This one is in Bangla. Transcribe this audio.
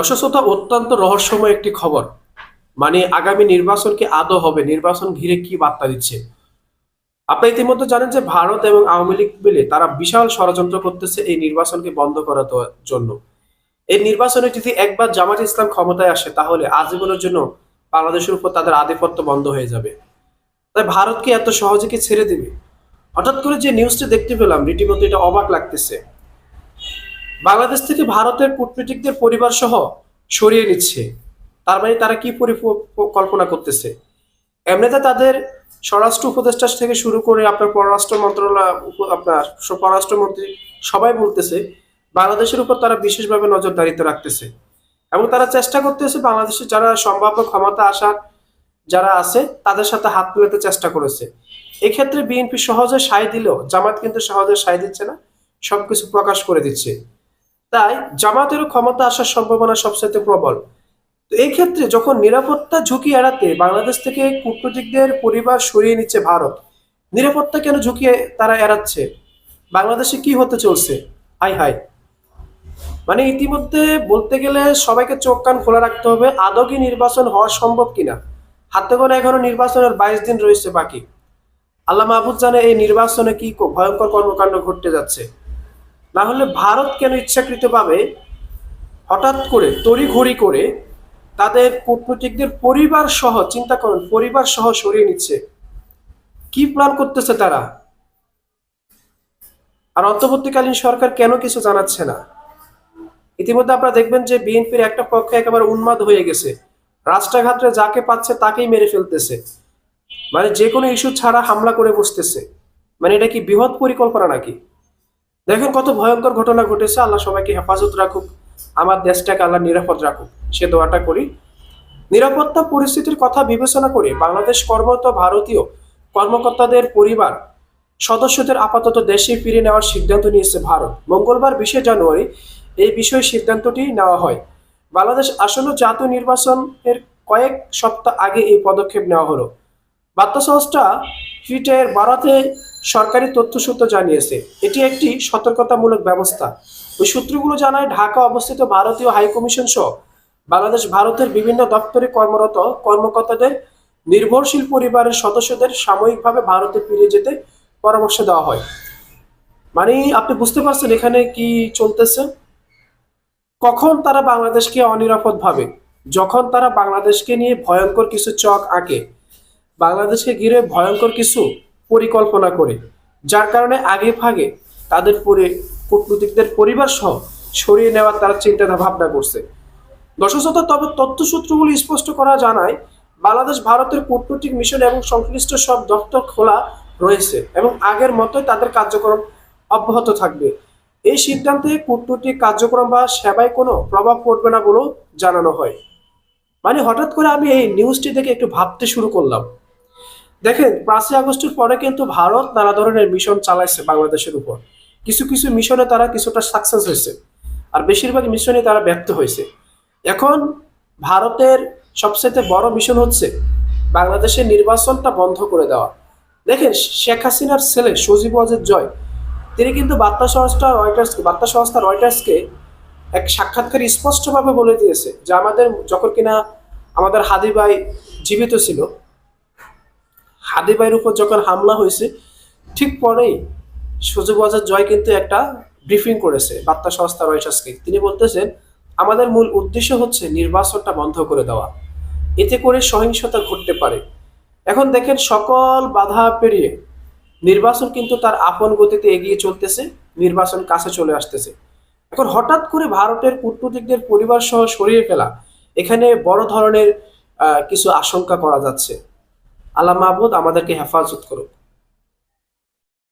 দর্শকতা অত্যন্ত রহস্যময় একটি খবর। মানে আগামী নির্বাচন কি আদৌ হবে? নির্বাচন ঘিরে কি বার্তা দিচ্ছে? আপনি ইতিমধ্যে জানেন যে ভারত এবং আওয়ামী লীগ মিলে তারা বিশাল ষড়যন্ত্র করতেছে এই নির্বাচনকে বন্ধ করার জন্য। এই নির্বাচনে যদি একবার জামাত ইসলাম ক্ষমতায় আসে, তাহলে আজীবনের জন্য বাংলাদেশের উপর তাদের আধিপত্য বন্ধ হয়ে যাবে। তাই ভারতকে এত সহজে কি ছেড়ে দিবে? হঠাৎ করে যে নিউজটি দেখতে পেলাম, রীতিমতো এটা অবাক লাগতেছে। বাংলাদেশ থেকে ভারতের কূটনীতিকদের পরিবার সহ সরিয়ে নিচ্ছে। তার মানে তারা কি পরিকল্পনা করতেছে? এমনিতে তাদের স্বরাষ্ট্র উপদেষ্টা থেকে শুরু করে আপনার পররাষ্ট্র মন্ত্রণালয় আপনার পররাষ্ট্রমন্ত্রী সবাই বলতেছে, বাংলাদেশের উপর তারা বিশেষভাবে নজরদারিতে রাখতেছে। এবং তারা চেষ্টা করতেছে বাংলাদেশে যারা সম্ভাব্য ক্ষমতা আসার যারা আছে, তাদের সাথে হাত মেলাতে চেষ্টা করেছে। এক্ষেত্রে বিএনপি সহজে সায় দিলেও জামাত কিন্তু সহজে সায় দিচ্ছে না, সবকিছু প্রকাশ করে দিচ্ছে। তাই জামাতেরও ক্ষমতা আসার সম্ভাবনা সবচেয়ে প্রবল। তো এই ক্ষেত্রে যখন নিরাপত্তা ঝুঁকি এড়াতে বাংলাদেশ থেকে কূটনীতিকদের পরিবার সরিয়ে নিচ্ছে ভারত, নিরাপত্তা কেন ঝুঁকি তারা এড়াচ্ছে? বাংলাদেশে কি হতে চলছে? হাই হাই। মানে ইতিমধ্যে বলতে গেলে সবাইকে চোখ, কান খোলা রাখতে হবে আদৌ কি নির্বাচন হওয়া সম্ভব কিনা? হাতে করে এখনও নির্বাচনের বাইশ দিন রয়েছে বাকি। আল্লাহ মাহবুদ জানে এই নির্বাচনে কি, ভয়ঙ্কর কর্মকাণ্ড ঘটতে যাচ্ছে। না হলে ভারত কেন ইচ্ছাকৃতভাবে হঠাৎ করে তড়িঘড়ি করে তাদের কূটনীতিকদের পরিবার সহ, চিন্তা করুন, পরিবার সহ সরিয়ে নিচ্ছে? কি প্ল্যান করতেছে তারা? আর অন্তর্বর্তীকালীন সরকার কেন কিছু জানাচ্ছে না? ইতিমধ্যে আপনারা দেখবেন যে বিএনপির একটা পক্ষে একেবারে উন্মাদ হয়ে গেছে। রাস্তাঘাটে যাকে পাচ্ছে তাকেই মেরে ফেলতেছে। মানে যে কোনো ইস্যু ছাড়া হামলা করে বসতেছে। মানে এটা কি বৃহৎ পরিকল্পনা নাকি? দেখেন কত ভয়ঙ্কর ঘটনা ঘটেছে। আল্লাহ সবাইকে হেফাজত রাখুক। আমার দেশটাকে আল্লাহ নিরাপদ রাখুক। সে দোয়াটা করি। নিরাপত্তা পরিস্থিতির কথা বিবেচনা করে বাংলাদেশ কর্মরত ভারতীয় কর্মকর্তাদের পরিবার, সদস্যদের আপাতত দেশে ফিরে নেওয়ার সিদ্ধান্ত নিয়েছে ভারত। মঙ্গলবার বিশে জানুয়ারি এই বিষয়ে সিদ্ধান্তটি নেওয়া হয়। বাংলাদেশ আসন্ন জাতীয় নির্বাচনের কয়েক সপ্তাহ আগে এই পদক্ষেপ নেওয়া হলো। বার্তা সংস্থা টুইটার বারাতে সরকারি তথ্যসূত্র জানিয়েছে, এটি একটি সতর্কতামূলক ব্যবস্থা। ওই সূত্রগুলো জানায়, ঢাকা অবস্থিত ভারতীয় হাইকমিশন সহ বাংলাদেশ ভারতের বিভিন্ন দপ্তরে কর্মরত কর্মকর্তাদের নির্ভরশীল পরিবারের সদস্যদের সাময়িকভাবে ভারতে ফিরে যেতে পরামর্শ দেওয়া হয়। মানে আপনি বুঝতে পারছেন এখানে কি চলতেছে? কখন তারা বাংলাদেশকে অনিরাপদ ভাবে? যখন তারা বাংলাদেশকে নিয়ে ভয়ঙ্কর কিছু চক আঁকে। বাংলাদেশকে ঘিরে ভয়ঙ্কর কিছু পরিকল্পনা করে, যার কারণে আগে ভাগে তাদের পরে কূটনীতিকদের পরিবার সহ সরিয়ে নেওয়ার তারা চিন্তা ভাবনা করছে দর্শকত তবে তথ্যসূত্রগুলি স্পষ্ট করা জানায়, বাংলাদেশ ভারতের কূটনৈতিক মিশন এবং সংশ্লিষ্ট সব দপ্তর খোলা রয়েছে এবং আগের মতোই তাদের কার্যক্রম অব্যাহত থাকবে। এই সিদ্ধান্তে কূটনৈতিক কার্যক্রম বা সেবায় কোনো প্রভাব পড়বে না বলেও জানানো হয়। মানে হঠাৎ করে আমি এই নিউজটি দেখে একটু ভাবতে শুরু করলাম। দেখেন, পাঁচই আগস্টের পরে কিন্তু ভারত নানা ধরনের মিশন চালাইছে বাংলাদেশের উপর। কিছু কিছু মিশনে তারা কিছুটা সাকসেস হয়েছে আর বেশিরভাগ মিশনে তারা ব্যর্থ হয়েছে। এখন ভারতের সবচেয়ে বড় মিশন হচ্ছে বাংলাদেশের নির্বাচনটা বন্ধ করে দেওয়া। দেখেন, শেখ হাসিনার ছেলে সজীব ওয়াজেদ জয়, তিনি কিন্তু বার্তা সংস্থা রয়টার্সকে বার্তা সংস্থা রয়টার্সকে এক সাক্ষাৎকারে স্পষ্টভাবে বলে দিয়েছে যে আমাদের যখন কিনা আমাদের হাদি ভাই জীবিত ছিল হাদি ভাইয়ের উপর যখন হামলা হয়েছে, ঠিক পরেই সুযোগ বাজার জয় কিন্তু একটা ব্রিফিং করেছে বার্তা সংস্থা রয়টার্সকে। তিনি বলতেছেন, আমাদের মূল উদ্দেশ্য হচ্ছে নির্বাচনটা বন্ধ করে দেওয়া। এতে করে সহিংসতা ঘটতে পারে। এখন দেখেন সকল বাধা পেরিয়ে নির্বাচন কিন্তু তার আপন গতিতে এগিয়ে চলতেছে, নির্বাচন কাছে চলে আসতেছে। এখন হঠাৎ করে ভারতের কূটনীতিকদের পরিবার সহ সরিয়ে ফেলা, এখানে বড় ধরনের কিছু আশঙ্কা করা যাচ্ছে। আল্লাহ মাহবুদ আমাদেরকে হেফাজত করুক।